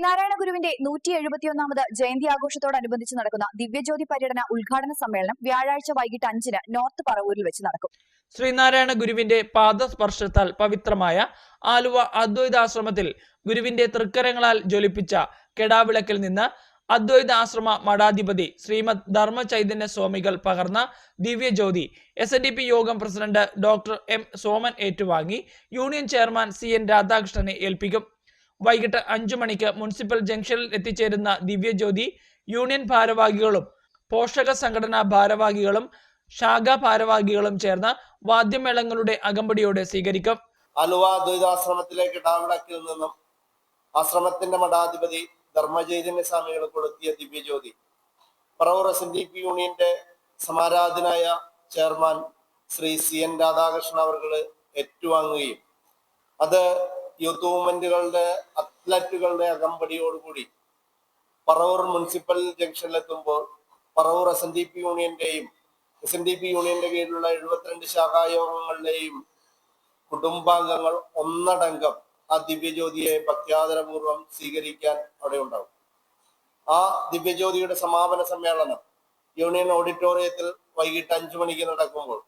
ശ്രീനാരായണ ഗുരുവിന്റെ നൂറ്റി എഴുപത്തിയൊന്നാമത് ജയന്തി ആഘോഷത്തോടനുബന്ധിച്ച് നടക്കുന്ന ദിവ്യജ്യോതി പര്യടന ഉദ്ഘാടന സമ്മേളനം വ്യാഴാഴ്ച വൈകിട്ട് അഞ്ചിന് നോർത്ത് പറവൂരിൽ വെച്ച് നടക്കും. ശ്രീനാരായണ ഗുരുവിന്റെ പാദസ്പർശത്താൽ പവിത്രമായ ആലുവ അദ്വൈതാശ്രമത്തിൽ ഗുരുവിന്റെ തൃക്കരങ്ങളാൽ ജ്വലിപ്പിച്ച കെടാവിളക്കിൽ നിന്ന് അദ്വൈതാശ്രമ മഠാധിപതി ശ്രീമദ് ധർമ്മ ചൈതന്യ സ്വാമികൾ പകർന്ന ദിവ്യജ്യോതി എസ് എൻ ഡി പി യോഗം പ്രസിഡന്റ് ഡോക്ടർ എം സോമൻ ഏറ്റുവാങ്ങി. യൂണിയൻ ചെയർമാൻ സി എൻ രാധാകൃഷ്ണനെ ഏൽപ്പിക്കും. വൈകിട്ട് അഞ്ചു മണിക്ക് മുനിസിപ്പൽ ജംഗ്ഷനിൽ എത്തിച്ചേരുന്ന ദിവ്യജ്യോതി യൂണിയൻ ഭാരവാഹികളും പോഷക സംഘടനാ ഭാരവാഹികളും ശാഖാ ഭാരവാഹികളും ചേർന്ന വാദ്യമേളങ്ങളുടെ അകമ്പടിയോടെ സ്വീകരിക്കും. അലുവ ദ്വൈതാശ്രമത്തിലേക്ക് ഡാവിളക്കിൽ നിന്നും ആശ്രമത്തിന്റെ മഠാധിപതി ധർമ്മചൈതന്യ സ്വാമികൾ കൊടുത്തിയ ദിവ്യജ്യോതി. പറവൂർ യൂണിയന്റെ സമാരാധനായ chairman Shri C N Radhakrishnan അവർ ഏറ്റുവാങ്ങുകയും അത് യൂത്ത് മൂവ്മെന്റുകളുടെ അത്ലറ്റുകളുടെ അകമ്പടിയോടുകൂടി Paravur municipal ജംഗ്ഷനിലെത്തുമ്പോൾ Paravur S N D P യൂണിയന്റെയും S N D P യൂണിയന്റെ കീഴിലുള്ള എഴുപത്തിരണ്ട് ശാഖായോഗങ്ങളുടെയും കുടുംബാംഗങ്ങൾ ഒന്നടങ്കം ആ ദിവ്യജ്യോതിയെ ഭക്ത്യാദരപൂർവം സ്വീകരിക്കാൻ അവിടെ ഉണ്ടാവും. ആ ദിവ്യജ്യോതിയുടെ സമാപന സമ്മേളനം യൂണിയൻ ഓഡിറ്റോറിയത്തിൽ വൈകിട്ട് അഞ്ചു മണിക്ക് നടക്കുമ്പോൾ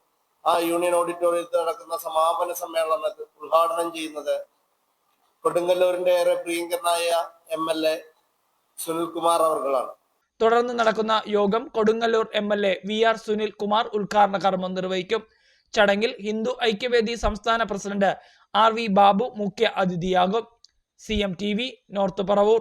ആ യൂണിയൻ ഓഡിറ്റോറിയത്തിൽ നടക്കുന്ന സമാപന സമ്മേളനത്തിൽ ഉദ്ഘാടനം ചെയ്യുന്നത് കൊടുങ്ങല്ലൂരിന്റെ ഏറെ പ്രിയങ്കരനായ എം എൽ എ സുനിൽകുമാർ അവർകളാണ്. തുടർന്ന് നടക്കുന്ന യോഗം Kodungallur M L A V R Sunil Kumar ഉദ്ഘാടന കർമ്മം നിർവഹിക്കും. ചടങ്ങിൽ ഹിന്ദു ഐക്യവേദി സംസ്ഥാന പ്രസിഡന്റ് ആർ വി ബാബു മുഖ്യ അതിഥിയാകും. C M T V north Paravur.